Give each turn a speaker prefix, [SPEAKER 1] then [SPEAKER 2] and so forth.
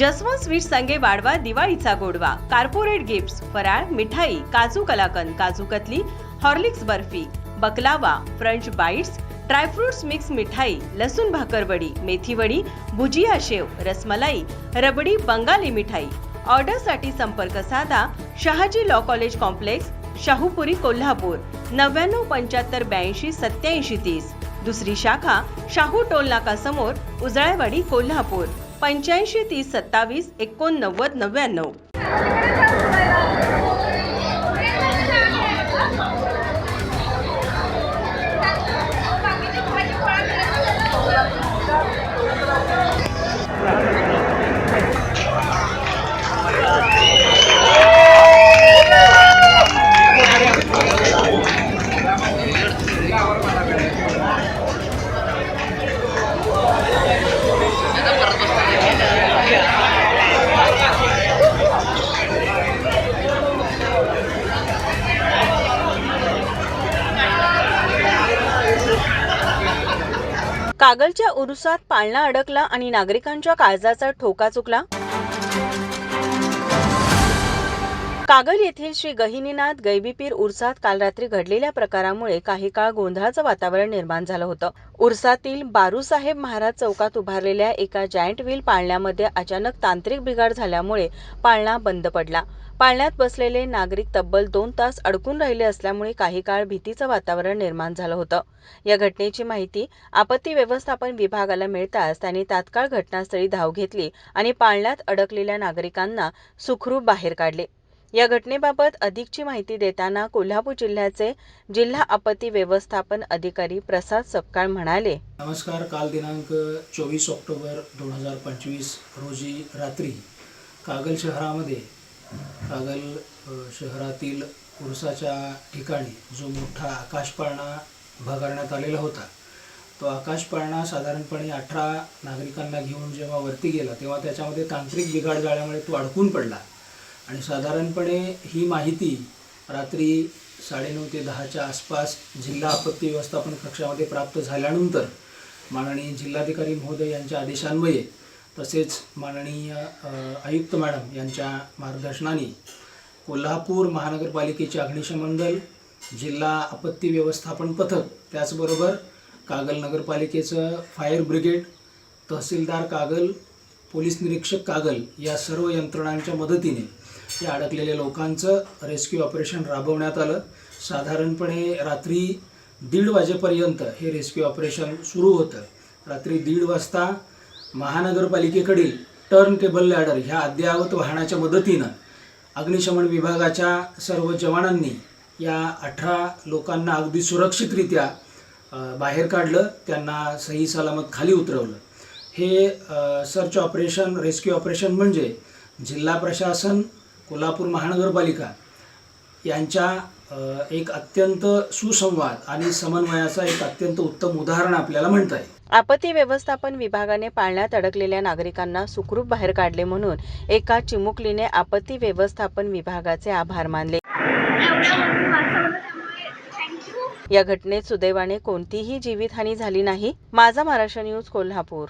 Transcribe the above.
[SPEAKER 1] Jaswant sweet संगे वाढवा दिवाळीचा गोडवा. कार्पोरेट गिफ्ट्स फराळ मिठाई kaju kalakand kaju katli Horlicks barfi baklava French bites dry fruits mix मिठाई लसूण भाकरवडी मेथीवडी भुजिया शेव रसमलाई रबडी बंगाली मिठाई. ऑर्डरसाठी संपर्क साधा Shahaji law college complex Shahupuri Kolhapur नव्याण्णव पंच्याहत्तर ब्याऐंशी सत्याऐंशी तीस. दुसरी शाखा शाहू टोल नाका समोर उजळायवाडी कोल्हापूर. पंच्याऐंशी तीस सत्तावीस एकोणनव्वद नव्याण्णव. कागलच्या उरुसात पाळणा अडकला आणि नागरिकांच्या काळजाचा ठोका चुकला? कागल येथील श्री गहिनीनाथ गैबीपीर उरसात काल रात्री घडलेल्या प्रकारामुळे काही काळ गोंधळाचं वातावरण निर्माण झालं होतं. उरसातील बारूसाहेब महाराज चौकात उभारलेल्या एका जायंट व्हील पाळण्यामध्ये अचानक तांत्रिक बिघाड झाल्यामुळे पाळणा बंद पडला. पाळण्यात बसलेले नागरिक तब्बल दोन तास अडकून राहिले असल्यामुळे काही काळ भीतीचं वातावरण निर्माण झालं होतं. या घटनेची माहिती आपत्ती व्यवस्थापन विभागाला मिळताच त्यांनी तात्काळ घटनास्थळी धाव घेतली आणि पाळण्यात अडकलेल्या नागरिकांना सुखरूप बाहेर काढले. या घटनेबाबत अधिकची माहिती देताना कोल्हापूर जिल्ह्याचे जिल्हा आपत्ती व्यवस्थापन अधिकारी प्रसाद सपकाळ म्हणाले.
[SPEAKER 2] नमस्कार काल दिनांक चोवीस ऑक्टोबर दोन हजार पंचवीस रोजी रात्री कागल शहरामध्ये कागल शहरातील उरसाच्या ठिकाणी जो मोठा आकाशपाळणा उभा आलेला होता तो आकाशपाळणा साधारणपणे अठरा नागरिकांना घेऊन जेव्हा वरती गेला तेव्हा त्याच्यामध्ये तांत्रिक बिघाड झाल्यामुळे तो अडकून पडला. आणि साधारणपणे ही माहिती रात्री साडेनऊ ते दहाच्या आसपास जिल्हा आपत्ती व्यवस्थापन कक्षामध्ये प्राप्त झाल्यानंतर माननीय जिल्हाधिकारी महोदय यांच्या आदेशान्वये तसेच माननीय आयुक्त मॅडम यांच्या मार्गदर्शनाने कोल्हापूर महानगरपालिकेचे अग्निशमन दल जिल्हा आपत्ती व्यवस्थापन पथक त्याचबरोबर Kagal नगरपालिकेचं fire brigade tehsildar Kagal police निरीक्षक कागल या सर्व यंत्रणांच्या मदतीने या अडकलेल्या लोकांचं रेस्क्यू ऑपरेशन राबवण्यात आलं. साधारणपणे रात्री दीड वाजेपर्यंत हे रेस्क्यू ऑपरेशन सुरू होतं. रात्री दीड वाजता महानगरपालिकेकडील टर्न टेबल लॅडर ह्या अद्ययावत वाहनाच्या मदतीनं अग्निशमन विभागाच्या सर्व जवानांनी या अठरा लोकांना अगदी सुरक्षितरित्या बाहेर काढलं त्यांना सही सलामत खाली उतरवलं. हे सर्च ऑपरेशन रेस्क्यू ऑपरेशन म्हणजे जिल्हा प्रशासन कोल्हापूर महानगरपालिका यांच्या एक अत्यंत सुसंवाद आणि समन्वयाचा एक अत्यंत उत्तम उदाहरण आपल्याला म्हणता येईल.
[SPEAKER 1] आपत्ती व्यवस्थापन विभागाने पाळण्यात अडकलेल्या नागरिकांना सुखरूप बाहेर काढले म्हणून एका चिमुकलीने आपत्ती व्यवस्थापन विभागाचे आभार मानले. या घटनेत सुदैवाने कोणतीही जीवितहानी झाली नाही. माझा महाराष्ट्र न्यूज कोल्हापूर.